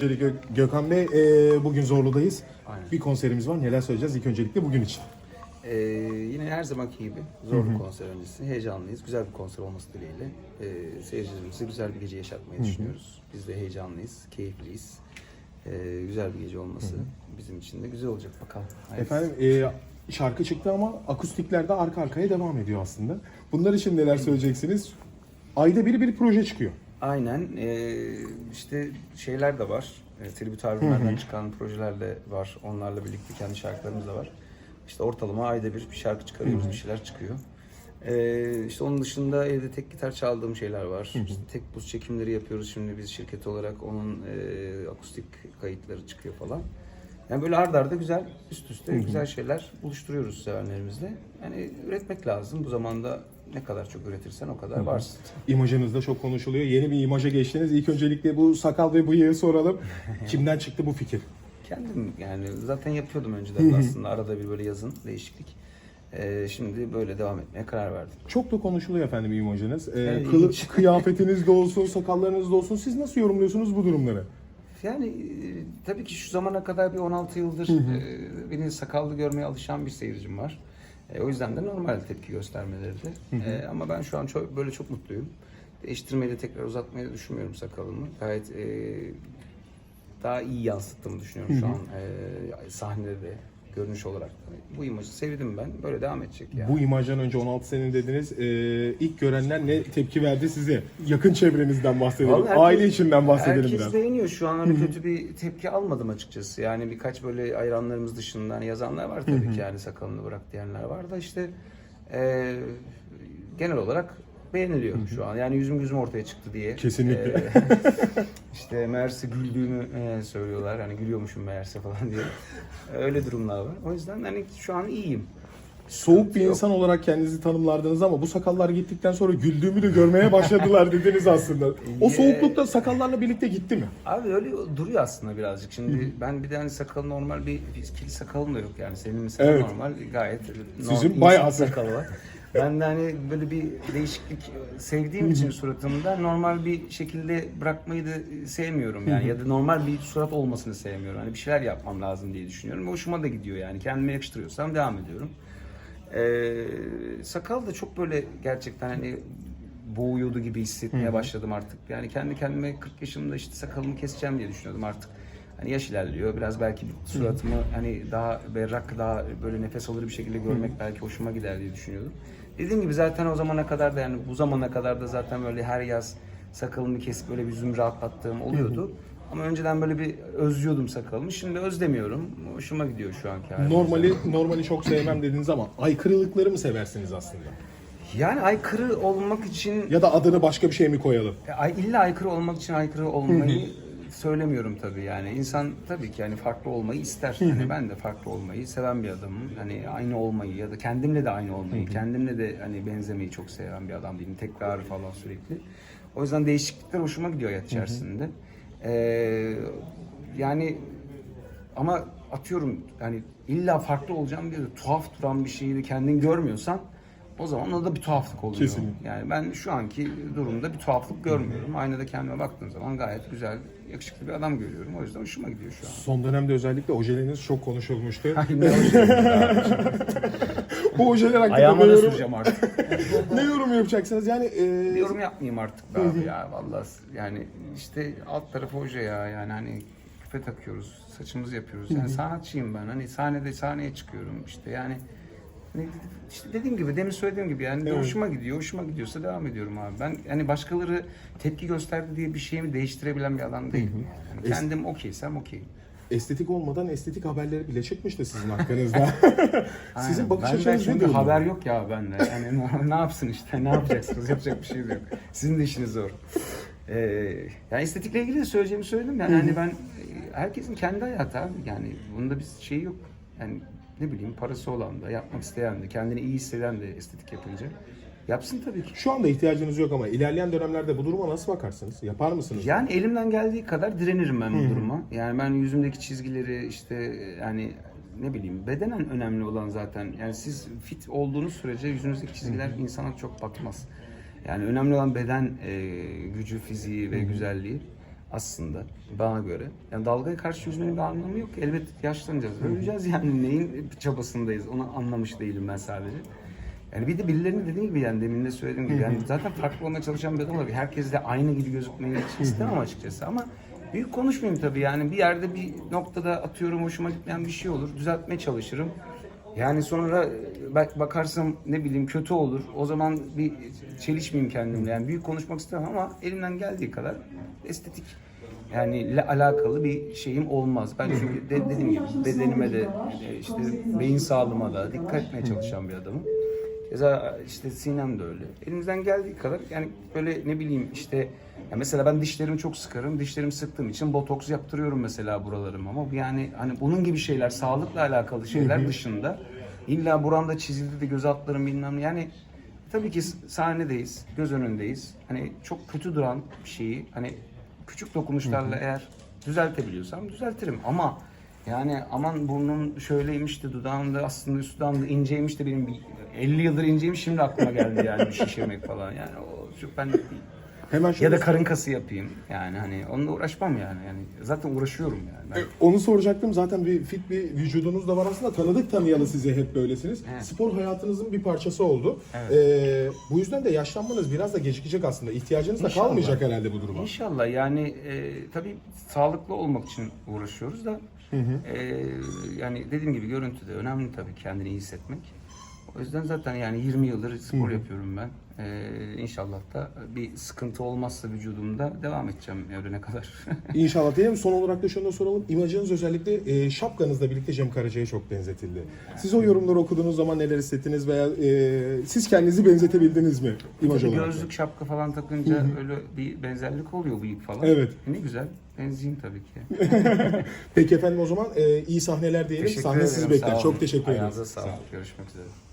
Öncelikle Gökhan Bey, e, bugün Zorlu'dayız. Aynen. Bir konserimiz var. Neler söyleyeceğiz ilk öncelikle bugün için? Ee, yine her zamanki gibi zor bir konser öncesi. Heyecanlıyız. Güzel bir konser olması dileğiyle. Ee, seyircilerimize güzel bir gece yaşatmayı düşünüyoruz. Biz de heyecanlıyız, keyifliyiz. Ee, güzel bir gece olması bizim için de güzel olacak bakalım. Hayırlısı. Efendim e, şarkı çıktı ama akustiklerde arka arkaya devam ediyor aslında. Bunlar için neler söyleyeceksiniz? Ayda biri bir proje çıkıyor. Aynen. ee, işte şeyler de var. E, tribüt albümlerden çıkan projeler de var. Onlarla birlikte kendi şarkılarımız da var. İşte ortalama ayda bir bir şarkı çıkarıyoruz, bir şeyler çıkıyor. Ee, işte onun dışında evde tek gitar çaldığım şeyler var. İşte tek buz çekimleri yapıyoruz şimdi biz şirket olarak. Onun e, akustik kayıtları çıkıyor falan. Yani böyle ard arda güzel, üst üste güzel şeyler buluşturuyoruz sevenlerimizle. Yani üretmek lazım. Bu zamanda ne kadar çok üretirsen o kadar varsın. İmajınız da çok konuşuluyor. Yeni bir imaja geçtiniz. İlk öncelikle bu sakal ve bıyığı soralım. Kimden çıktı bu fikir? Kendim yani zaten yapıyordum önceden de aslında arada bir böyle yazın değişiklik. Ee, şimdi böyle devam etmeye karar verdim. Çok da konuşuluyor efendim imajınız. Ee, Evet, kılı- ilginç. kıyafetiniz de olsun, sakallarınız da olsun. Siz nasıl yorumluyorsunuz bu durumları? Yani e, tabii ki şu zamana kadar bir 16 yıldır e, beni sakallı görmeye alışan bir seyircim var. E, o yüzden de normal tepki göstermeleri de. E, ama ben şu an çok, böyle çok mutluyum. Değiştirmeyi de tekrar uzatmayı da düşünmüyorum sakalımı. Gayet e, daha iyi yansıttığımı düşünüyorum şu an e, sahnede de görünüş olarak. da. Bu imajı sevdim ben. Böyle devam edecek yani. Bu imajdan önce 16 sene dediniz. Ee, ilk görenler ne tepki verdi size? Yakın çevrenizden bahsedelim. Vallahi herkes- Aile içinden bahsedelim Herkes biraz. beğeniyor. Şu an öyle kötü bir tepki almadım açıkçası. Yani birkaç böyle hayranlarımız dışında hani yazanlar var tabii ki yani sakalını bırak diyenler var da işte e, genel olarak beğeniliyor şu an. Yani yüzüm gözüm ortaya çıktı diye. Kesinlikle. E, işte meğerse güldüğümü e, söylüyorlar. Hani gülüyormuşum meğerse falan diye. Öyle durumlar var. O yüzden hani şu an iyiyim. Soğuk bir Yok. insan olarak kendinizi tanımlardınız ama bu sakallar gittikten sonra güldüğümü de görmeye başladılar dediniz aslında. O soğuklukta sakallarla birlikte gitti mi? Abi öyle duruyor aslında birazcık. Şimdi ben bir de hani sakalı normal bir kili sakalım da yok yani. Senin mesela Evet. normal gayet Sizin normal bayağı sakalı var. Ben de hani böyle bir değişiklik sevdiğim için suratımda normal bir şekilde bırakmayı da sevmiyorum yani ya da normal bir surat olmasını sevmiyorum. Hani bir şeyler yapmam lazım diye düşünüyorum. Hoşuma da gidiyor yani. Kendime yakıştırıyorsam devam ediyorum. Ee, sakal da çok böyle gerçekten hani boğuyordu gibi hissetmeye başladım artık. Yani kendi kendime 40 yaşımda işte sakalımı keseceğim diye düşünüyordum artık. Hani yaş ilerliyor. Biraz belki suratımı hani daha berrak, daha böyle nefes alır bir şekilde görmek belki hoşuma gider diye düşünüyordum. Dediğim gibi zaten o zamana kadar da yani bu zamana kadar da zaten böyle her yaz sakalımı kesip böyle bir yüzümü rahatlattığım oluyordu. Ama önceden böyle bir özlüyordum sakalımı. Şimdi özlemiyorum. Hoşuma gidiyor şu anki halim. Normali normali çok sevmem dediniz ama aykırılıkları mı seversiniz aslında? Yani aykırı olmak için Ya da adını başka bir şey mi koyalım? Ay- illa aykırı olmak için aykırı olmayı söylemiyorum tabii yani. İnsan tabii ki yani farklı olmayı ister. Hani ben de farklı olmayı seven bir adamım. Hani aynı olmayı ya da kendimle de aynı olmayı, kendimle de hani benzemeyi çok seven bir adam değilim. Tekrar falan sürekli. O yüzden değişiklikler hoşuma gidiyor hayat içerisinde. Ee, yani ama atıyorum yani illa farklı olacağım diye de tuhaf duran bir şeyi de kendin görmüyorsan o zaman o da bir tuhaflık oluyor. Kesinlikle. Yani ben şu anki durumda bir tuhaflık görmüyorum. Aynada kendime baktığım zaman gayet güzel, yakışıklı bir adam görüyorum. O yüzden hoşuma gidiyor şu an. Son dönemde özellikle ojeleriniz çok konuşulmuştu. Bu ojeler hakkında Ayağıma ne da yorum, süreceğim artık. ne yorum yapacaksınız? Yani e, Bir yorum yapmayayım artık be abi ya vallahi yani işte alt tarafı hoca ya yani hani küpe takıyoruz saçımızı yapıyoruz yani sanatçıyım ben hani sahnede sahneye çıkıyorum işte yani ne- işte dediğim gibi demin söylediğim gibi yani Evet. hoşuma gidiyor hoşuma gidiyorsa devam ediyorum abi ben hani başkaları tepki gösterdi diye bir şeyimi değiştirebilen bir adam değilim yani Es- kendim okeysem okeyim. estetik olmadan estetik haberleri bile çıkmıştı sizin hakkınızda. Sizin bakış açınız nedir? buna? haber yok ya bende. Yani ne- ne yapsın işte ne yapacaksınız yapacak bir şey yok. Sizin de işiniz zor. Ee, yani estetikle ilgili de söyleyeceğimi söyledim yani hani ben e, herkesin kendi hayatı abi yani bunda bir şey yok. Yani ne bileyim parası olan da yapmak isteyen de kendini iyi hisseden de estetik yapınca yapsın tabii ki. Şu anda ihtiyacınız yok ama ilerleyen dönemlerde bu duruma nasıl bakarsınız? Yapar mısınız? Yani elimden geldiği kadar direnirim ben bu duruma. Yani ben yüzümdeki çizgileri işte yani ne bileyim bedenen önemli olan zaten. Yani siz fit olduğunuz sürece yüzünüzdeki çizgiler insana çok batmaz. Yani önemli olan beden e, gücü, fiziği ve güzelliği. Aslında bana göre. Yani dalgaya karşı yüzmenin bir anlamı yok. Elbet yaşlanacağız. Öleceğiz yani neyin çabasındayız onu anlamış değilim ben sadece. Yani bir de birilerinin dediğim gibi yani demin de söylediğim gibi yani zaten farklı olmaya çalışan bir adam olarak herkes de aynı gibi gözükmeyi istemem açıkçası ama büyük konuşmayayım tabii yani bir yerde bir noktada atıyorum hoşuma gitmeyen bir şey olur düzeltmeye çalışırım. Yani sonra bak bakarsam ne bileyim kötü olur. O zaman bir çelişmeyeyim kendimle. Yani büyük konuşmak istemem ama elimden geldiği kadar estetik yani ile alakalı bir şeyim olmaz. Ben çünkü de, dediğim gibi bedenime de e, işte beyin sağlığıma da dikkat etmeye çalışan bir adamım. Keza işte Sinem de öyle. Elimizden geldiği kadar yani böyle ne bileyim işte ya mesela ben dişlerimi çok sıkarım. Dişlerimi sıktığım için botoks yaptırıyorum mesela buralarım ama yani hani bunun gibi şeyler sağlıkla alakalı şeyler dışında illa buramda çizildi de göz altlarım bilmem ne yani tabii ki sahnedeyiz, göz önündeyiz. Hani çok kötü duran bir şeyi hani küçük dokunuşlarla eğer düzeltebiliyorsam düzeltirim ama yani aman burnum şöyleymiş de dudağım da aslında üst dudağım da inceymiş de benim bir 50 yıldır inceymiş şimdi aklıma geldi yani bir şişirmek falan yani o çok değil. Hemen Ya da karın kası yapayım yani hani onunla uğraşmam yani yani zaten uğraşıyorum yani. Ben- E, Onu soracaktım. Zaten bir fit bir vücudunuz da var aslında. Tanıdık tanıyalı size hep böylesiniz. Evet. Spor hayatınızın bir parçası oldu. Ee, bu yüzden de yaşlanmanız biraz da gecikecek aslında. İhtiyacınız da İnşallah. kalmayacak herhalde bu duruma. İnşallah yani e, tabii sağlıklı olmak için uğraşıyoruz da e, yani dediğim gibi görüntü de önemli tabii kendini iyi hissetmek. O yüzden zaten yani 20 yıldır spor yapıyorum ben. E, inşallah da bir sıkıntı olmazsa vücudumda devam edeceğim ölene kadar. İnşallah diyelim. Son olarak da şunu da soralım. İmajınız özellikle e, şapkanızla birlikte Cem Karaca'ya çok benzetildi. Siz o yorumları okuduğunuz zaman neler hissettiniz veya e, siz kendinizi benzetebildiniz mi imaj olarak? gözlük şapka falan takınca öyle bir benzerlik oluyor bıyık falan. Evet. Ne güzel. Benzeyeyim tabii ki. Peki efendim o zaman e, iyi sahneler diyelim. Teşekkür Sahne sizi ederim, sağ bekler. olun. Çok teşekkür ederiz. Ayağınıza sağlık. Görüşmek üzere.